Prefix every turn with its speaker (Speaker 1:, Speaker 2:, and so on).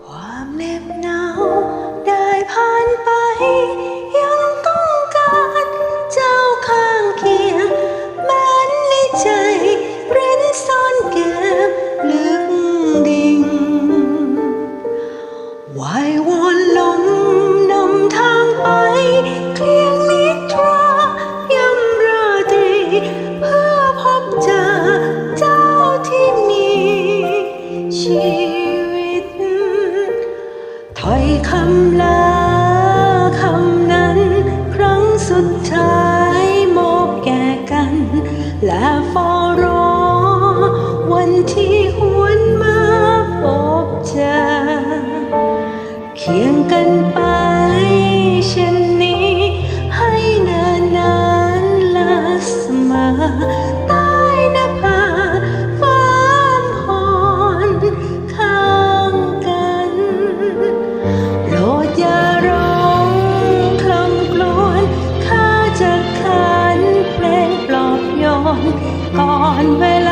Speaker 1: ความเหน็บหนาวได้ผ่านไป ถอยคำลาคำนั้น ครั้งสุดท้ายมอบแก่กัน และฟอรอ วันที่หวนมาพบเจอเคียงกันไปเช่น ก่อนเวลา